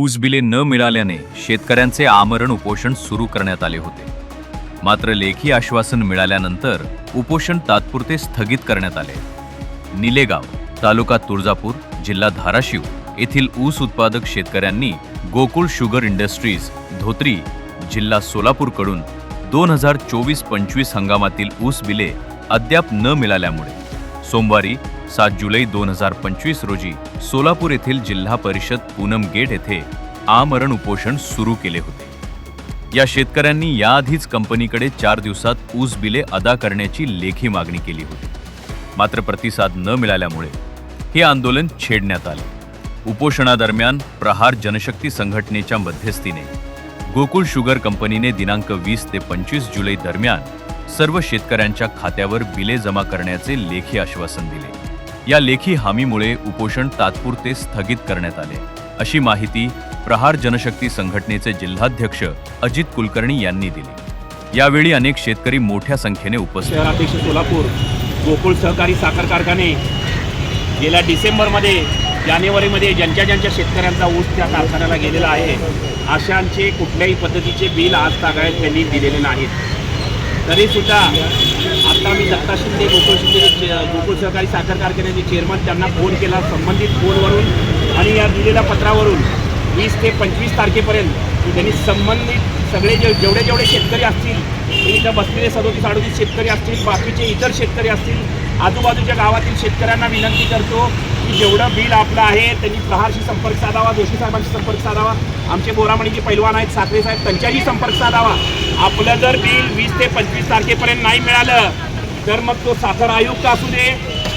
ऊस बिले न मिळाल्याने शेतकऱ्यांचे आमरण उपोषण सुरू करण्यात आले होते. मात्र लेखी आश्वासन मिळाल्यानंतर उपोषण तात्पुरते स्थगित करण्यात आले. निलेगाव तालुका तुळजापूर जिल्हा धाराशिव येथील ऊस उत्पादक शेतकऱ्यांनी गोकुळ शुगर इंडस्ट्रीज धोत्री जिल्हा सोलापूरकडून दोन हजार चोवीस पंचवीस हंगामातील ऊस बिले अद्याप न मिळाल्यामुळे सोमवारी सात जुलै दोन हजार पंचवीस रोजी सोलापूर येथील जिल्हा परिषद पूनम गेट येथे आमरण उपोषण सुरू केले होते. या शेतकऱ्यांनी याआधीच कंपनीकडे चार दिवसात ऊस बिले अदा करण्याची लेखी मागणी केली होती. मात्र प्रतिसाद न मिळाल्यामुळे हे आंदोलन छेडण्यात आले. उपोषणादरम्यान प्रहार जनशक्ती संघटनेच्या मध्यस्थीने गोकुळ शुगर कंपनीने दिनांक वीस ते पंचवीस जुलै दरम्यान सर्व शेतकऱ्यांच्या खात्यावर बिले जमा करण्याचे लेखी आश्वासन दिले. या लेखी हमीमुळे उपोषण तात्पुरते स्थगित करण्यात आले. अशी माहिती प्रहार जनशक्ती संघटनेचे जिल्हाध्यक्ष अजित कुलकर्णी यांनी दिली. यावेळी अनेक शेतकरी मोठ्या संख्येने उपस्थित शहराध्यक्ष सोलापूर गोकुळ सहकारी साखर कारखाने गेल्या डिसेंबरमध्ये जानेवारीमध्ये ज्यांच्या ज्यांच्या शेतकऱ्यांचा ऊस त्या कारखान्याला गेलेला आहे अशांचे कुठल्याही पद्धतीचे बिल आज तागायत त्यांनी दिलेले नाहीत. तरीसुद्धा आता मी दत्ता शिंदे गोकुळ शिंदे गोकुळ सहकारी साखर कारखान्याचे चेअरमन त्यांना फोन केला संबंधित फोनवरून आणि या दिलेल्या पत्रावरून वीस ते पंचवीस तारखेपर्यंत त्यांनी संबंधित सगळे जे जेवढे जेवढे शेतकरी असतील इथं बसलेले सदोतीस अडोतीस शेतकरी असतील बाकीचे इतर शेतकरी असतील आजूबाजूच्या गावातील शेतकऱ्यांना विनंती करतो की जेवढं बिल आपलं आहे त्यांनी प्रहारशी संपर्क साधावा जोशी साहेबांशी संपर्क साधावा. आमचे बोरामणीचे पैलवान आहेत साखरे साहेब त्यांच्याशी संपर्क साधावा. आपलं जर बिल वीस ते पंचवीस तारखेपर्यंत नाही मिळालं तर मग तो साखर आयुक्त असू दे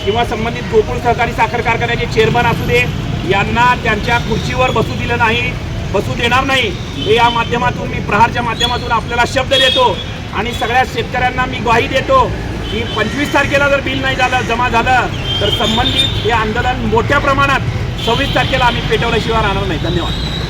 किंवा संबंधित गोकुळ सहकारी साखर कारखान्याचे चेअरमन असू दे यांना त्यांच्या खुर्चीवर बसू दिलं नाही. बसू देणार नाही. हे या माध्यमातून मी प्रहारच्या माध्यमातून आपल्याला शब्द देतो आणि सगळ्या शेतकऱ्यांना मी ग्वाही देतो की पंचवीस तारखेला जर बिल नाही झालं जमा झालं तर संबंधित हे आंदोलन मोठ्या प्रमाणात सव्वीस तारखेला आम्ही पेटवल्याशिवाय राहणार नाही. धन्यवाद.